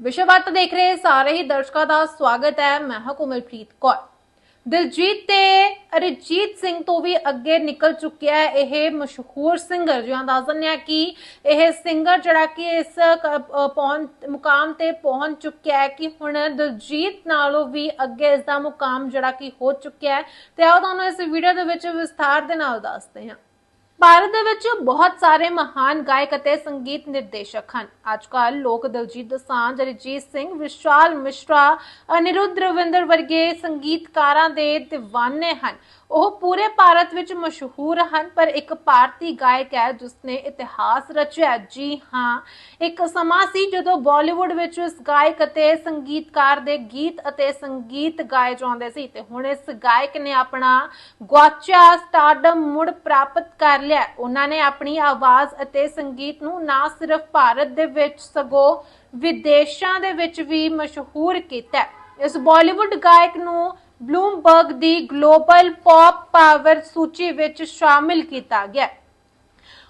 ਵਿਸ਼ਵਵਤ ਦੇਖ ਰਹੇ ਸਾਰੇ ਹੀ ਦਰਸ਼ਕਾਂ ਦਾ ਸਵਾਗਤ ਹੈ। ਮੈਂ ਹਾਂ ਕੋਮਲਪ੍ਰੀਤ ਕੌਰ। ਦਿਲਜੀਤ ਤੇ ਅਰਿਜੀਤ ਸਿੰਘ ਤੋਂ ਵੀ ਅੱਗੇ ਨਿਕਲ ਚੁੱਕਿਆ ਹੈ ਇਹ ਮਸ਼ਹੂਰ ਸਿੰਗਰ ਜਿਹਾਂ ਦੱਸ ਦਿੰਦੇ ਹਾਂ ਕਿ ਇਹ ਸਿੰਗਰ ਜਿਹੜਾ ਕਿ ਇਸ ਪਹੁੰਚ, ਮੁਕਾਮ ਤੇ ਪਹੁੰਚ ਚੁੱਕਿਆ ਹੈ ਕਿ ਹੁਣ ਦਿਲਜੀਤ ਨਾਲੋਂ ਵੀ ਅੱਗੇ ਇਸ ਦਾ ਮੁਕਾਮ ਜਿਹੜਾ ਕਿ ਹੋ ਚੁੱਕਿਆ ਹੈ। ਤੇ ਆਓ ਤੁਹਾਨੂੰ ਇਸ ਵੀਡੀਓ ਦੇ ਵਿੱਚ ਵਿਸਥਾਰ ਦੇ ਨਾਲ ਦੱਸਦੇ ਹਾਂ। ਭਾਰਤ ਦੇ ਵਿੱਚ ਬਹੁਤ ਸਾਰੇ ਮਹਾਨ ਗਾਇਕ ਅਤੇ ਸੰਗੀਤ ਨਿਰਦੇਸ਼ਕ ਹਨ। ਅੱਜਕੱਲ ਲੋਕ ਦਲਜੀਤ ਦੋਸਾਂਝ, ਅਰਿਜੀਤ ਸਿੰਘ, ਵਿਸ਼ਾਲ ਮਿਸ਼ਰਾ, ਅਨਿਰੁੱਧ ਰਵਿੰਦਰ ਵਰਗੇ ਸੰਗੀਤਕਾਰਾਂ ਦੇ دیਵਾਨੇ ਹਨ। ਉਹ ਪੂਰੇ ਭਾਰਤ ਵਿੱਚ ਮਸ਼ਹੂਰ ਹਨ, ਪਰ ਇੱਕ ਭਾਰਤੀ ਗਾਇਕ ਹੈ, ਜਿਸਨੇ ਇਤਿਹਾਸ ਰਚਿਆ ਜੀ ਹਾਂ, ਇੱਕ ਸਮਾਂ ਸੀ ਜਦੋਂ ਬਾਲੀਵੁੱਡ ਵਿੱਚ ਇਸ ਗਾਇਕ ਅਤੇ ਸੰਗੀਤਕਾਰ ਦੇ ਗੀਤ ਅਤੇ ਸੰਗੀਤ ਗਾਏ ਜਾਂਦੇ ਸੀ ਤੇ ਹੁਣ ਇਸ ਗਾਇਕ ਨੇ ਆਪਣਾ ਗੁਆਚਿਆ ਸਟਾਰਡਮ ਮੁੜ ਪ੍ਰਾਪਤ ਕਰ ਲਿਆ। ਉਹਨਾਂ ਨੇ ਆਪਣੀ ਆਵਾਜ਼ ਅਤੇ ਸੰਗੀਤ ਨੂੰ ਨਾ ਸਿਰਫ ਭਾਰਤ ਦੇ ਵਿੱਚ, ਸਗੋਂ ਵਿਦੇਸ਼ਾਂ ਦੇ ਵਿੱਚ ਵੀ ਮਸ਼ਹੂਰ ਕੀਤਾ ਇਸ ਬਾਲੀਵੁੱਡ ਗਾਇਕ ਨੂੰ ਬਲੂਮਬਰਗ ਦੀ ਗਲੋਬਲ ਪੌਪ ਪਾਵਰ ਸੂਚੀ ਵਿੱਚ ਸ਼ਾਮਿਲ ਕੀਤਾ ਗਿਆ।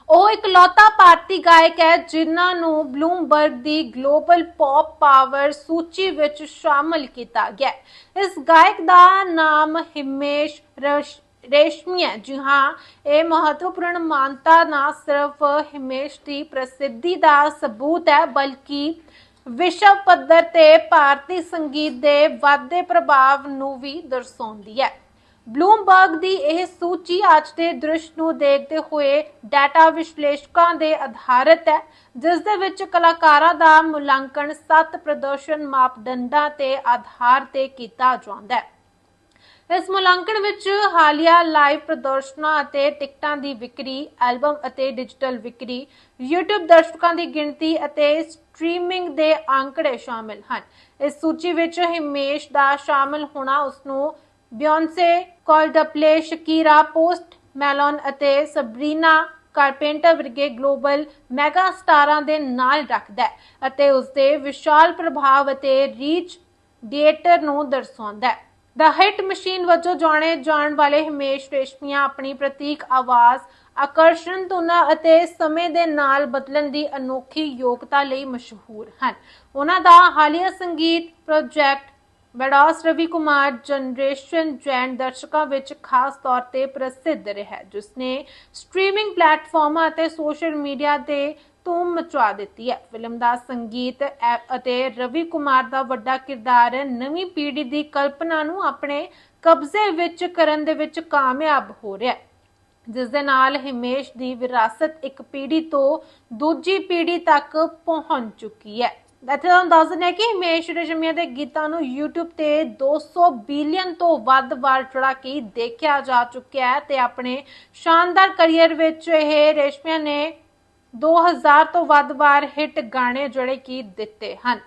ਉਹ ਇਕਲੌਤਾ ਭਾਰਤੀ ਗਾਇਕ ਹੈ ਜਿਨ੍ਹਾਂ ਨੂੰ ਬਲੂਮਬਰਗ ਦੀ ਗਲੋਬਲ ਪੌਪ ਪਾਵਰ ਸੂਚੀ ਵਿੱਚ ਸ਼ਾਮਲ ਕੀਤਾ ਗਿਆ। ਇਸ ਗਾਇਕ ਦਾ ਨਾਮ ਹਿਮੇਸ਼ ਰੇਸ਼ਮੀ ਹੈ। ਜੀ ਹਾਂ, ਇਹ ਮਹੱਤਵਪੂਰਨ ਮਾਨਤਾ ਨਾ ਸਿਰਫ ਹਿਮੇਸ਼ ਦੀ ਪ੍ਰਸਿੱਧੀ ਦਾ ਸਬੂਤ ਹੈ, ਬਲਕਿ ਵਿਸ਼ਵ ਪੱਧਰ ਤੇ ਭਾਰਤੀ ਸੰਗੀਤ ਦੇ ਵਾਧੇ ਪ੍ਰਭਾਵ ਨੂੰ ਵੀ ਦਰਸਾਉਂਦੀ ਹੈ। ਬਲੂਮਬਰਗ ਦੀ ਇਹ ਸੂਚੀ ਅੱਜ ਦੇ ਦ੍ਰਿਸ਼ ਨੂੰ ਦੇਖਦੇ ਹੋਏ ਡਾਟਾ ਵਿਸ਼ਲੇਸ਼ਕਾਂ ਦੇ ਆਧਾਰਿਤ ਹੈ, ਜਿਸ ਦੇ ਵਿੱਚ ਕਲਾਕਾਰਾਂ ਦਾ ਮੁਲਾਂਕਣ, ਸੱਤ ਪ੍ਰਦਰਸ਼ਨ ਮਾਪਦੰਡਾਂ ਤੇ ਆਧਾਰ ਤੇ ਕੀਤਾ ਜਾਂਦਾ ਹੈ। ਇਸ ਮੁਲਾਂਕਣ ਵਿੱਚ ਹਾਲੀਆ ਲਾਈਵ ਪ੍ਰਦਰਸ਼ਨਾਂ ਅਤੇ ਟਿਕਟਾਂ ਦੀ ਵਿਕਰੀ, ਐਲਬਮ ਅਤੇ ਡਿਜੀਟਲ ਵਿਕਰੀ, YouTube ਦਰਸ਼ਕਾਂ ਦੀ ਗਿਣਤੀ ਅਤੇ ਸਟ੍ਰੀਮਿੰਗ ਦੇ ਅੰਕੜੇ ਸ਼ਾਮਿਲ ਹਨ। ਇਸ ਸੂਚੀ ਵਿੱਚ ਹਿਮੇਸ਼ ਦਾ ਸ਼ਾਮਿਲ ਹੋਣਾ ਉਸ ਨੂੰ Beyonce Coldplay Shakira Post Malone ਅਤੇ ਸਬਰੀਨਾ ਕਾਰਪੈਂਟਰ ਵਰਗੇ ਗਲੋਬਲ ਮੈਗਾ ਸਟਾਰਾਂ ਦੇ ਨਾਲ ਰੱਖਦਾ ਹੈ ਅਤੇ ਉਸ ਦੇ ਵਿਸ਼ਾਲ ਪ੍ਰਭਾਵ ਅਤੇ ਰੀਚ ਥੀਏਟਰ ਨੂੰ ਦਰਸਾਉਂਦਾ ਹੈ। ਦਾ ਹਿੱਟ ਮਸ਼ੀਨ ਵਜੋਂ ਜਾਣੇ ਜਾਣ ਵਾਲੇ ਹਮੇਸ਼ ਰੇਸ਼ਮੀਆਂ ਆਪਣੀ ਪ੍ਰਤੀਕ ਆਵਾਜ਼ ਆਕਰਸ਼ਣ ਧੁਨਾਂ ਅਤੇ ਸਮੇਂ ਦੇ ਨਾਲ ਬਦਲਣ ਦੀ ਅਨੋਖੀ ਯੋਗਤਾ ਲਈ ਮਸ਼ਹੂਰ ਹਨ। ਉਹਨਾਂ ਦਾ ਹਾਲੀਆ ਸੰਗੀਤ project badass Ravi Kumar generation Jain ਦਰਸ਼ਕਾਂ ਵਿੱਚ ਖਾਸ ਤੌਰ ਤੇ ਪ੍ਰਸਿੱਧ ਰਿਹਾ ਹੈ, ਜਿਸ ਨੇ ਸਟ੍ਰੀਮਿੰਗ ਪਲੇਟਫਾਰਮਾਂ ਅਤੇ ਸੋਸ਼ਲ ਮੀਡੀਆ ਤੇ ਧੂਮ ਮਚਵਾ ਦਿੱਤੀ ਹੈ। ਫਿਲਮ ਦਾ ਸੰਗੀਤ ਅਤੇ ਰਵੀ ਕੁਮਾਰ ਦਾ ਵੱਡਾ ਕਿਰਦਾਰ ਨਵੀਂ ਪੀੜ੍ਹੀ ਦੀ ਕਲਪਨਾ ਨੂੰ ਆਪਣੇ ਕਬਜ਼ੇ ਵਿੱਚ ਕਰਨ ਦੇ ਵਿੱਚ ਕਾਮਯਾਬ ਹੋ ਰਿਹਾ ਹੈ। ਜਿਸ ਦੇ ਨਾਲ ਹਿਮੇਸ਼ ਦੀ ਵਿਰਾਸਤ ਇੱਕ ਪੀੜ੍ਹੀ ਤੋਂ ਦੂਜੀ ਪੀੜ੍ਹੀ ਤੱਕ ਪਹੁੰਚ ਚੁੱਕੀ ਹੈ। ਇੱਥੇ ਤੁਹਾਨੂੰ ਦੱਸ ਦਿੰਦੇ ਕਿ ਹਿਮੇਸ਼ ਰੇਸ਼ਮੀਆ ਦੇ ਗੀਤਾਂ ਨੂੰ YouTube ਤੇ 200 ਬਿਲੀਅਨ ਤੋਂ ਵੱਧ ਵਾਰ ਚੜਾ ਕੇ ਦੇਖਿਆ ਜਾ ਚੁੱਕਿਆ ਹੈ ਤੇ ਆਪਣੇ ਸ਼ਾਨਦਾਰ ਕੈਰੀਅਰ ਵਿੱਚ ਇਹ ਰੇਸ਼ਮੀਆ ਨੇ 2000 ਤੋਂ ਵੱਧ ਵਾਰ ਹਿੱਟ ਗਾਣੇ ਜਿਹੜੇ ਕਿ ਦਿੱਤੇ ਹਨ।